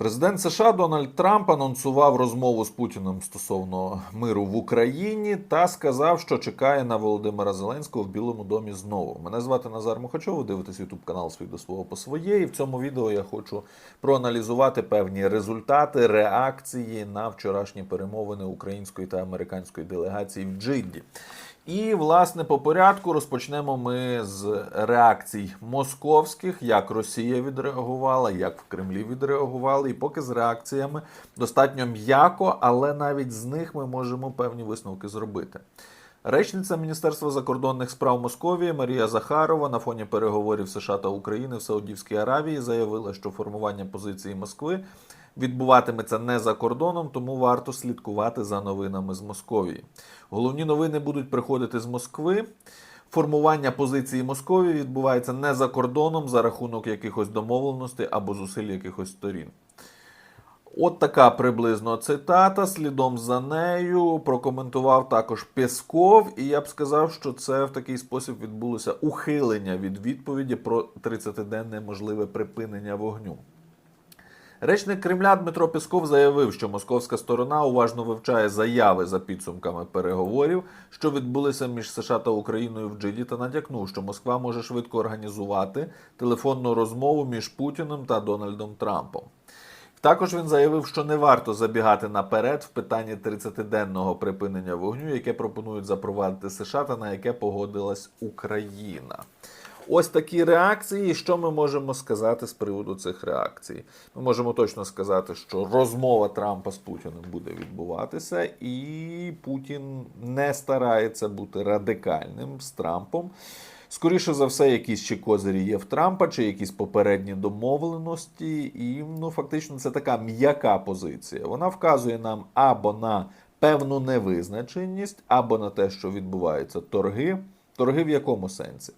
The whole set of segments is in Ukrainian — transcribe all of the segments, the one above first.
Президент США Дональд Трамп анонсував розмову з Путіним стосовно миру в Україні та сказав, що чекає на Володимира Зеленського в Білому домі знову. Мене звати Назар Мухачов. Ви дивитесь Ютуб канал свій до свого по своє. І в цьому відео я хочу проаналізувати певні результати реакції на вчорашні перемовини української та американської делегації в Джидді. І, власне, по порядку розпочнемо ми з реакцій московських, як Росія відреагувала, як в Кремлі відреагували, і поки з реакціями достатньо м'яко, але навіть з них ми можемо певні висновки зробити. Речниця Міністерства закордонних справ Московії Марія Захарова на фоні переговорів США та України в Саудівській Аравії заявила, що формування позиції Москви відбуватиметься не за кордоном, тому варто слідкувати за новинами з Московії. Головні новини будуть приходити з Москви. Формування позиції Московії відбувається не за кордоном за рахунок якихось домовленостей або зусиль якихось сторін. От така приблизно цитата. Слідом за нею прокоментував також Песков, і я б сказав, що це в такий спосіб відбулося ухилення від відповіді про 30-денне можливе припинення вогню. Речник Кремля Дмитро Песков заявив, що московська сторона уважно вивчає заяви за підсумками переговорів, що відбулися між США та Україною в Джиді, та натякнув, що Москва може швидко організувати телефонну розмову між Путіним та Дональдом Трампом. Також він заявив, що не варто забігати наперед в питанні 30-денного припинення вогню, яке пропонують запровадити США та на яке погодилась Україна. Ось такі реакції. Що ми можемо сказати з приводу цих реакцій? Ми можемо точно сказати, що розмова Трампа з Путіним буде відбуватися, і Путін не старається бути радикальним з Трампом. Скоріше за все, якісь чи козирі є в Трампа, чи якісь попередні домовленості, і ну фактично це така м'яка позиція. Вона вказує нам або на певну невизначеність, або на те, що відбуваються торги. Торги в якому сенсі?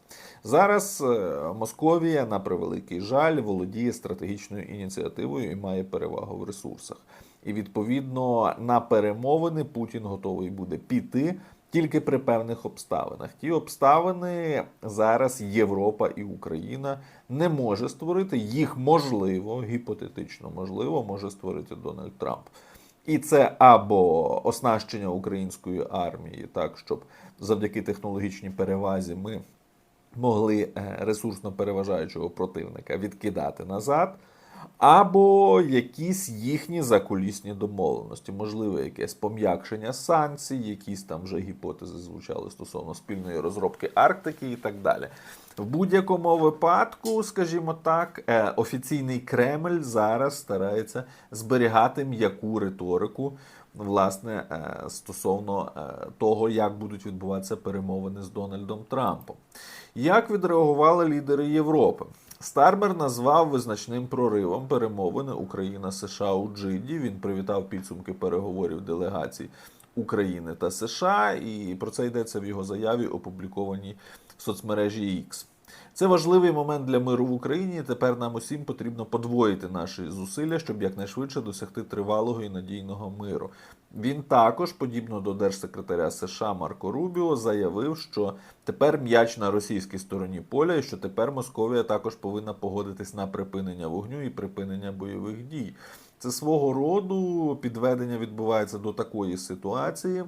Зараз е, Московія, на превеликий жаль, володіє стратегічною ініціативою і має перевагу в ресурсах. І відповідно на перемовини Путін готовий буде піти тільки при певних обставинах. Ті обставини зараз Європа і Україна не може створити. Їх можливо, гіпотетично можливо, може створити Дональд Трамп. І це або оснащення української армії, так щоб завдяки технологічній перевазі ми могли е, ресурсно переважаючого противника відкидати назад, або якісь їхні закулісні домовленості, можливо, якесь пом'якшення санкцій, якісь там вже гіпотези звучали стосовно спільної розробки Арктики і так далі. В будь-якому випадку, скажімо так, е, офіційний Кремль зараз старається зберігати м'яку риторику, власне, е, стосовно е, того, як будуть відбуватися перемовини з Дональдом Трампом. Як відреагували лідери Європи? Стармер назвав визначним проривом перемовини Україна США у Джиді. Він привітав підсумки переговорів делегацій України та США, і про це йдеться в його заяві, опублікованій в соцмережі X. Це важливий момент для миру в Україні. Тепер нам усім потрібно подвоїти наші зусилля, щоб якнайшвидше досягти тривалого і надійного миру. Він також, подібно до держсекретаря США Марко Рубіо, заявив, що тепер м'яч на російській стороні поля, і що тепер Московія також повинна погодитись на припинення вогню і припинення бойових дій. Це свого роду підведення відбувається до такої ситуації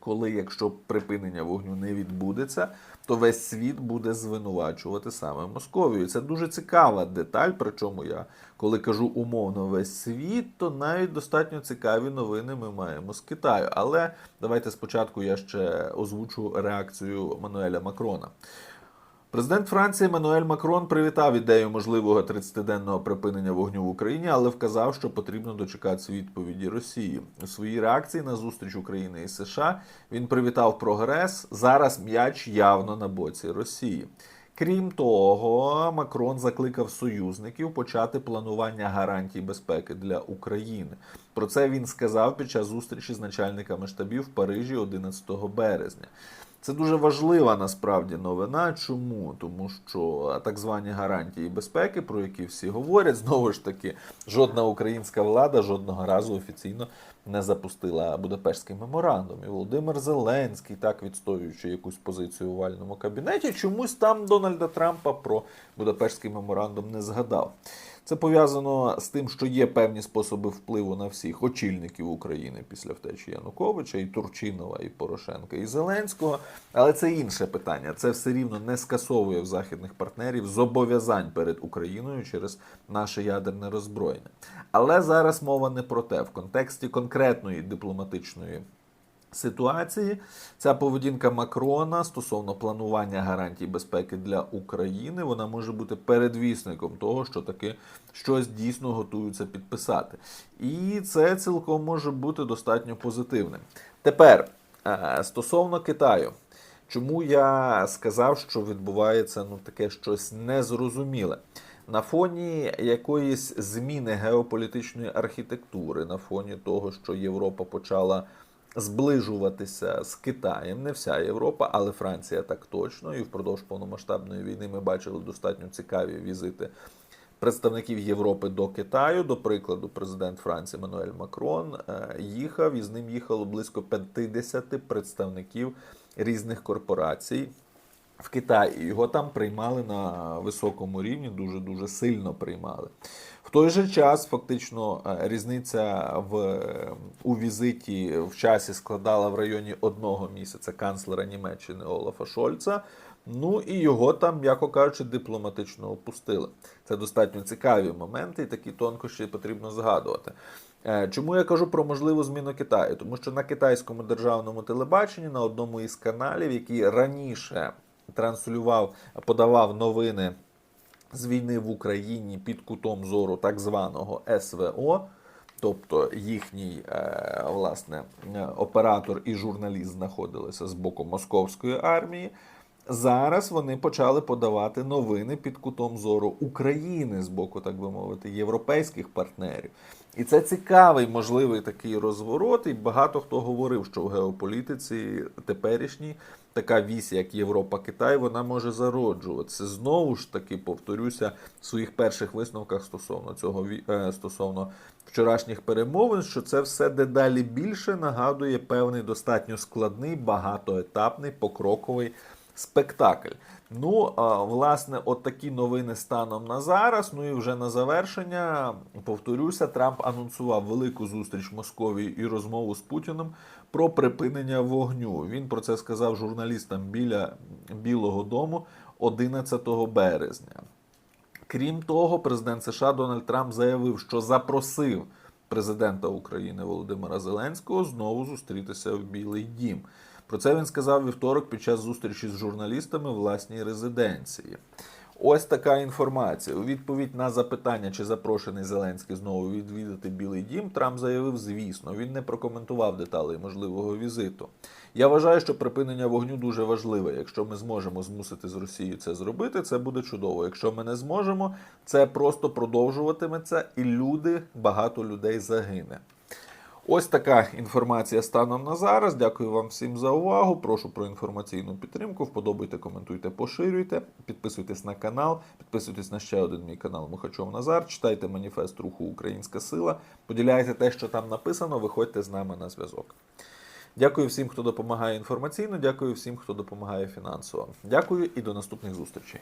коли, якщо припинення вогню не відбудеться, то весь світ буде звинувачувати саме Московію. Це дуже цікава деталь. Причому я, коли кажу умовно весь світ, то навіть достатньо цікаві новини ми маємо з Китаю. Але давайте спочатку я ще озвучу реакцію Мануеля Макрона. Президент Франції Мануель Макрон привітав ідею можливого 30-денного припинення вогню в Україні, але вказав, що потрібно дочекатися відповіді Росії. У своїй реакції на зустріч України і США він привітав прогрес. Зараз м'яч явно на боці Росії. Крім того, Макрон закликав союзників почати планування гарантій безпеки для України. Про це він сказав під час зустрічі з начальниками штабів в Парижі 11 березня. Це дуже важлива насправді новина. Чому? Тому що так звані гарантії безпеки, про які всі говорять, знову ж таки, жодна українська влада жодного разу офіційно не запустила Будапештський меморандум. І Володимир Зеленський, так відстоюючи якусь позицію у вальному кабінеті, чомусь там Дональда Трампа про Будапештський меморандум не згадав. Це пов'язано з тим, що є певні способи впливу на всіх очільників України після втечі Януковича, і Турчинова, і Порошенка, і Зеленського. Але це інше питання. Це все рівно не скасовує в західних партнерів зобов'язань перед Україною через наше ядерне роззброєння. Але зараз мова не про те в контексті конкретної дипломатичної ситуації. Ця поведінка Макрона стосовно планування гарантій безпеки для України, вона може бути передвісником того, що таки щось дійсно готуються підписати. І це цілком може бути достатньо позитивним. Тепер е, стосовно Китаю. Чому я сказав, що відбувається ну таке щось незрозуміле? На фоні якоїсь зміни геополітичної архітектури, на фоні того, що Європа почала зближуватися з Китаєм, не вся Європа, але Франція так точно. І впродовж повномасштабної війни ми бачили достатньо цікаві візити представників Європи до Китаю. До прикладу, президент Франції Мануель Макрон е, їхав, і з ним їхало близько 50 представників різних корпорацій. В Китаї його там приймали на високому рівні, дуже дуже сильно приймали. В той же час, фактично, е, різниця в е, у візиті в часі складала в районі одного місяця канцлера Німеччини Олафа Шольца. Ну і його там, м'яко кажучи, дипломатично опустили. Це достатньо цікаві моменти, і такі тонкощі потрібно згадувати. Е, Чому я кажу про можливу зміну Китаю? Тому що на китайському державному телебаченні на одному із каналів, який раніше транслював, подавав новини з війни в Україні під кутом зору так званого СВО. Тобто їхній е, власне е, оператор і журналіст знаходилися з боку московської армії. Зараз вони почали подавати новини під кутом зору України з боку, так би мовити, європейських партнерів. І це цікавий, можливий такий розворот. І багато хто говорив, що в геополітиці теперішній така вісь, як Європа-Китай, вона може зароджуватися. Знову ж таки, повторюся в своїх перших висновках стосовно цього е, стосовно вчорашніх перемовин, що це все дедалі більше нагадує певний достатньо складний, багатоетапний, покроковий спектакль. Ну, власне, от такі новини станом на зараз. Ну і вже на завершення, повторюся, Трамп анонсував велику зустріч в Московії і розмову з Путіним про припинення вогню. Він про це сказав журналістам біля Білого Дому 11 березня. Крім того, президент США Дональд Трамп заявив, що запросив президента України Володимира Зеленського знову зустрітися в Білий Дім. Про це він сказав вівторок під час зустрічі з журналістами власній резиденції. Ось така інформація. У відповідь на запитання, чи запрошений Зеленський знову відвідати Білий Дім, Трамп заявив, звісно, він не прокоментував деталей можливого візиту. Я вважаю, що припинення вогню дуже важливе. Якщо ми зможемо змусити з Росією це зробити, це буде чудово. Якщо ми не зможемо, це просто продовжуватиметься, і люди, багато людей загине. Ось така інформація станом на зараз. Дякую вам всім за увагу. Прошу про інформаційну підтримку. Вподобайте, коментуйте, поширюйте. Підписуйтесь на канал, підписуйтесь на ще один мій канал Мухачов Назар. Читайте маніфест руху Українська Сила. Поділяйте те, що там написано. Виходьте з нами на зв'язок. Дякую всім, хто допомагає інформаційно. Дякую всім, хто допомагає фінансово. Дякую і до наступних зустрічей.